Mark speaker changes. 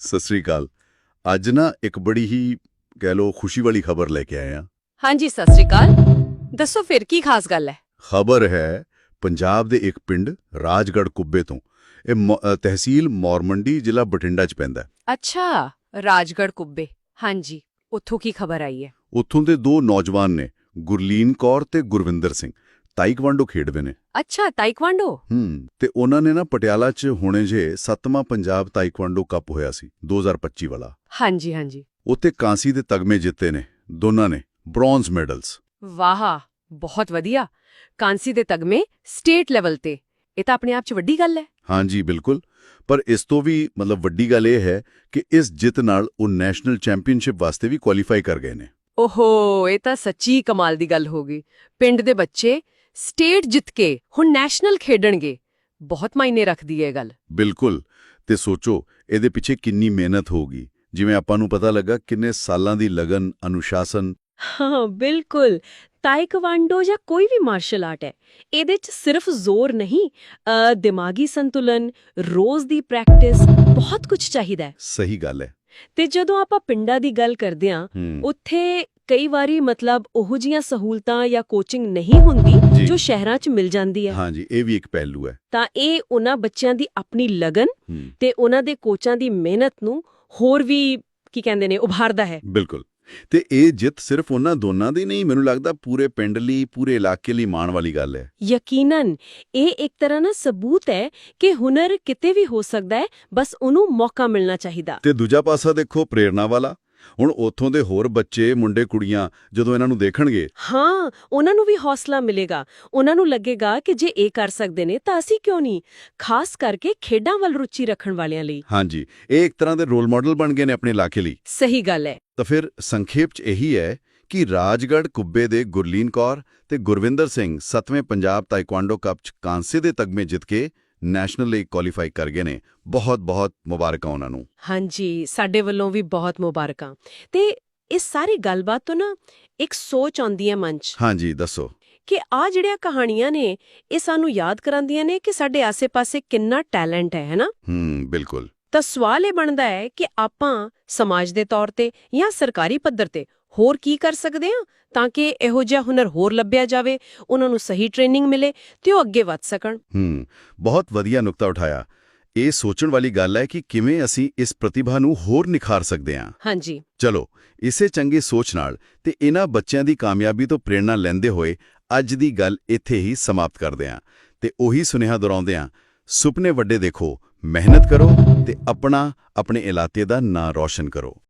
Speaker 1: ਸਤਿ ਸ੍ਰੀ ਅਕਾਲ। ਅੱਜ ਨਾ ਇੱਕ ਬੜੀ ਹੀ ਕਹਿ ਲੋ ਖੁਸ਼ੀ ਵਾਲੀ ਖਬਰ ਲੈ ਕੇ ਆਏ ਆ।
Speaker 2: ਹਾਂਜੀ ਸਤਿ ਸ੍ਰੀ ਅਕਾਲ। ਦੱਸੋ ਫਿਰ ਕੀ ਖਾਸ ਗੱਲ ਹੈ?
Speaker 1: ਖਬਰ ਹੈ ਪੰਜਾਬ ਦੇ ਇੱਕ ਪਿੰਡ ਰਾਜਗੜ੍ਹ ਕੁੱਬੇ ਤੋਂ। ਇਹ ਮ- ਅ, ਤਹਿਸੀਲ ਮੌਰਮੰਡੀ ਜ਼ਿਲ੍ਹਾ ਬਠਿੰਡਾ 'ਚ ਪੈਂਦਾ ਹੈ।
Speaker 2: ਅੱਛਾ ਰਾਜਗੜ੍ਹ ਕੁੱਬੇ। ਹਾਂਜੀ ਉੱਥੋਂ ਕੀ ਖਬਰ ਆਈ ਹੈ?
Speaker 1: ਉੱਥੋਂ ਦੇ ਦੋ ਨੌਜਵਾਨ ਨੇ ਗੁਰਲੀਨ ਕੌਰ ਤੇ ਗੁਰਵਿੰਦਰ ਸਿੰਘ। ਤਾਈਕਵਾਂਡੋ ਖੇਡਦੇ ਨੇ।
Speaker 2: ਅੱਛਾ ਤਾਈਕਵਾਂਡੋ?
Speaker 1: ਹੂੰ ਤੇ ਉਹਨਾਂ ਨੇ ਨਾ ਪਟਿਆਲਾ 'ਚ ਹੁਣੇ ਜੇ 7ਵਾਂ ਪੰਜਾਬ ਤਾਈਕਵਾਂਡੋ ਕੱਪ ਹੋਇਆ ਸੀ 2025 ਵਾਲਾ।
Speaker 2: ਹਾਂਜੀ ਹਾਂਜੀ।
Speaker 1: ਉੱਥੇ ਕਾਂਸੀ ਦੇ ਤਗਮੇ ਜਿੱਤੇ ਨੇ ਦੋਨਾਂ ਨੇ ਬ੍ਰੌਂਜ਼ ਮੈਡਲਸ।
Speaker 2: ਵਾਹ ਬਹੁਤ ਵਧੀਆ। ਕਾਂਸੀ ਦੇ ਤਗਮੇ ਸਟੇਟ ਲੈਵਲ ਤੇ। ਇਹ ਤਾਂ ਆਪਣੇ ਆਪ 'ਚ ਵੱਡੀ ਗੱਲ ਹੈ।
Speaker 1: ਹਾਂਜੀ ਬਿਲਕੁਲ। ਪਰ ਇਸ ਤੋਂ ਵੀ ਮਤਲਬ ਵੱਡੀ ਗੱਲ ਇਹ ਹੈ ਕਿ ਇਸ ਜਿੱਤ ਨਾਲ ਉਹ ਨੈਸ਼ਨਲ ਚੈਂਪੀਅਨਸ਼ਿਪ ਵਾਸਤੇ ਵੀ ਕੁਆਲੀਫਾਈ ਕਰ ਗਏ ਨੇ।
Speaker 2: ਓਹੋ ਇਹ ਤਾਂ ਸੱਚੀ ਕਮਾਲ ਦੀ ਗੱਲ ਹੋ ਗਈ। ਪਿੰਡ ਦੇ ਬੱਚੇ ਸਟੇਟ ਜਿੱਤ ਕੇ ਹੁਣ ਨੈਸ਼ਨਲ ਖੇਡਣਗੇ। ਬਹੁਤ ਮਾਇਨੇ ਰੱਖਦੀ ਹੈ ਇਹ ਗੱਲ।
Speaker 1: ਬਿਲਕੁਲ। ਤੇ ਸੋਚੋ ਇਹਦੇ ਪਿੱਛੇ ਕਿੰਨੀ ਮਿਹਨਤ ਹੋਊਗੀ। ਜਿਵੇਂ ਆਪਾਂ ਨੂੰ ਪਤਾ ਲੱਗਾ ਕਿੰਨੇ ਸਾਲਾਂ ਦੀ ਲਗਨ ਅਨੁਸ਼ਾਸਨ।
Speaker 3: ਹਾਂ ਬਿਲਕੁਲ। ਤਾਈਕਵਾਂਡੋ ਜਾਂ ਕੋਈ ਵੀ ਮਾਰਸ਼ਲ ਆਰਟ ਹੈ ਇਹਦੇ 'ਚ ਸਿਰਫ ਜ਼ੋਰ ਨਹੀਂ ਅ, ਦਿਮਾਗੀ ਸੰਤੁਲਨ ਰੋਜ਼ ਦੀ ਪ੍ਰੈਕਟਿਸ ਬਹੁਤ ਕੁਝ ਚਾਹੀਦਾ ਹੈ।
Speaker 1: ਸਹੀ ਗੱਲ ਹੈ।
Speaker 3: ਤੇ ਜਦੋਂ ਆਪਾਂ ਪਿੰਡਾਂ ਦੀ ਗੱਲ ਕਰਦੇ ਹੂੰ। ਉੱਥੇ ਕਈ ਵਾਰੀ ਮਤਲਬ ਉਹੋ ਜੀਆਂ ਸਹੂਲਤਾਂ ਜਾਂ ਕੋਚਿੰਗ ਨਹੀਂ ਹੁੰਦੀ
Speaker 1: ਜੀ।
Speaker 3: ਸ਼ਹਿਰਾਂ 'ਚ ਮਿਲ ਜਾਂਦੀ ਹੈ।
Speaker 1: ਹਾਂਜੀ ਇਹ ਵੀ ਇੱਕ ਪਹਿਲੂ ਹੈ।
Speaker 3: ਤਾਂ ਇਹ ਉਹਨਾਂ ਬੱਚਿਆਂ ਦੀ ਆਪਣੀ ਲਗਨ ਤੇ ਉਹਨਾਂ ਦੇ ਕੋਚਾਂ ਦੀ ਮਿਹਨਤ ਨੂੰ ਹੋਰ ਵੀ ਕੀ ਕਹਿੰਦੇ ਨੇ ਉਭਾਰਦਾ ਹੈ।
Speaker 1: ਬਿਲਕੁਲ। ਤੇ ਇਹ ਜਿੱਤ ਸਿਰਫ ਉਹਨਾਂ ਦੋਨਾਂ ਦੀ ਨਹੀਂ ਮੈਨੂੰ ਲੱਗਦਾ ਪੂਰੇ ਪਿੰਡ ਲਈ ਪੂਰੇ ਇਲਾਕੇ ਲਈ ਮਾਣ ਵਾਲੀ ਗੱਲ ਹੈ।
Speaker 3: ਯਕੀਨਨ ਇਹ ਇੱਕ ਤਰ੍ਹਾਂ ਨਾਲ ਸਬੂਤ ਹੈ ਕਿ ਹੁਨਰ ਕਿਤੇ ਵੀ ਹੋ ਸਕਦਾ ਹੈ ਬਸ ਉਹਨੂੰ ਮੌਕਾ ਮਿਲਣਾ ਚਾਹੀਦਾ।
Speaker 1: ਤੇ ਦੂਜਾ ਪਾਸਾ ਦੇਖੋ ਪ੍ਰੇਰਣਾ ਵਾਲਾ ਹੁਣ ਉੱਥੋਂ ਦੇ ਹੋਰ ਬੱਚੇ ਮੁੰਡੇ ਕੁੜੀਆਂ ਜਦੋਂ ਇਹਨਾਂ ਨੂੰ ਦੇਖਣਗੇ?
Speaker 3: ਹਾਂ ਉਹਨਾਂ ਨੂੰ ਵੀ ਹੌਸਲਾ ਮਿਲੇਗਾ। ਉਹਨਾਂ ਨੂੰ ਲੱਗੇਗਾ ਕਿ ਜੇ ਇਹ ਕਰ ਸਕਦੇ ਨੇ ਤਾਂ ਅਸੀਂ ਕਿਉਂ ਨਹੀਂ? ਖਾਸ ਕਰਕੇ ਖੇਡਾਂ ਵੱਲ ਰੁਚੀ ਰੱਖਣ ਵਾਲਿਆਂ ਲਈ।
Speaker 1: ਹਾਂਜੀ। ਇਹ ਇੱਕ ਤਰ੍ਹਾਂ ਦੇ ਰੋਲ ਮਾਡਲ ਬਣ ਗਏ ਨੇ ਆਪਣੇ ਇਲਾਕੇ ਲਈ।
Speaker 3: ਸਹੀ ਗੱਲ ਹੈ।
Speaker 1: ਤਾਂ ਫਿਰ ਸੰਖੇਪ 'ਚ ਇਹੀ ਹੈ ਕਿ ਰਾਜਗੜ੍ਹ ਕੁੱਬੇ ਦੇ ਗੁਰਲੀਨ ਕੌਰ ਤੇ ਗੁਰਵਿੰਦਰ ਸਿੰਘ 7ਵੇਂ ਪੰਜਾਬ ਤਾਈਕਵਾਂਡੋ ਕੱਪ 'ਚ ਕਾਂਸੇ ਦੇ ਤਗਮੇ ਜਿੱਤ ਕੇ ਨੈਸ਼ਨਲ ਲਈ ਕੁਆਲੀਫਾਈ ਕਰ ਗਏ ਨੇ। ਬਹੁਤ ਬਹੁਤ ਮੁਬਾਰਕਾਂ ਉਹਨਾਂ ਨੂੰ।
Speaker 3: ਹਾਂਜੀ ਸਾਡੇ ਵੱਲੋਂ ਵੀ ਬਹੁਤ ਮੁਬਾਰਕਾਂ। ਤੇ ਇਸ ਸਾਰੀ ਗੱਲਬਾਤ ਤੋਂ ਨਾ ਇੱਕ ਸੋਚ ਆਉਂਦੀ ਹੈ ਮਨ 'ਚ।
Speaker 1: ਹਾਂਜੀ ਦੱਸੋ।
Speaker 3: ਕਿ ਆ ਜਿਹੜੀਆਂ ਕਹਾਣੀਆਂ ਨੇ ਇਹ ਸਾਨੂੰ ਯਾਦ ਕਰਾਉਂਦੀਆਂ ਨੇ ਕਿ ਸਾਡੇ ਆਸੇ-ਪਾਸੇ ਕਿੰਨਾ ਟੈਲੈਂਟ ਹੈ ਹੈਨਾ?
Speaker 1: ਹੂੰ ਬਿਲਕੁਲ।
Speaker 3: ਤਾਂ ਸਵਾਲ ਇਹ ਬਣਦਾ ਹੈ ਕਿ ਆਪਾਂ ਸਮਾਜ ਦੇ ਤੌਰ ਤੇ ਜਾਂ ਸਰਕਾਰੀ ਪੱਧਰ ਤੇ ਹੋਰ ਕੀ ਕਰ ਸਕਦੇ ਹਾਂ ਤਾਂ ਕਿ ਇਹੋ ਜਿਹਾ ਹੁਨਰ ਹੋਰ ਲੱਭਿਆ ਜਾਵੇ ਉਹਨਾਂ ਨੂੰ ਸਹੀ ਟ੍ਰੇਨਿੰਗ ਮਿਲੇ ਤੇ ਉਹ ਅੱਗੇ ਵੱਧ ਸਕਣ।
Speaker 1: ਹੂੰ ਬਹੁਤ ਵਧੀਆ ਨੁਕਤਾ ਉਠਾਇਆ। ਇਹ ਸੋਚਣ ਵਾਲੀ ਗੱਲ ਹੈ ਕਿ ਕਿਵੇਂ ਅਸੀਂ ਇਸ ਪ੍ਰਤਿਭਾ ਨੂੰ ਹੋਰ ਨਿਖਾਰ ਸਕਦੇ ਹਾਂ।
Speaker 3: ਹਾਂਜੀ।
Speaker 1: ਚਲੋ ਇਸੇ ਚੰਗੀ ਸੋਚ ਨਾਲ ਤੇ ਇਹਨਾਂ ਬੱਚਿਆਂ ਦੀ ਕਾਮਯਾਬੀ ਤੋਂ ਪ੍ਰੇਰਣਾ ਲੈਂਦੇ ਹੋਏ ਅੱਜ ਦੀ ਗੱਲ ਇੱਥੇ ਹੀ ਸਮਾਪਤ ਕਰਦੇ ਹਾਂ ਤੇ ਉਹੀ ਸੁਨੇਹਾ ਦੁਹਰਾਉਂਦੇ ਹਾਂ ਸੁਪਨੇ ਵੱਡੇ ਦੇਖੋ ਮਿਹਨਤ ਕਰੋ ਤੇ ਆਪਣਾ ਆਪਣੇ ਇਲਾਕੇ ਦਾ ਨਾਂ ਰੌਸ਼ਨ ਕਰੋ।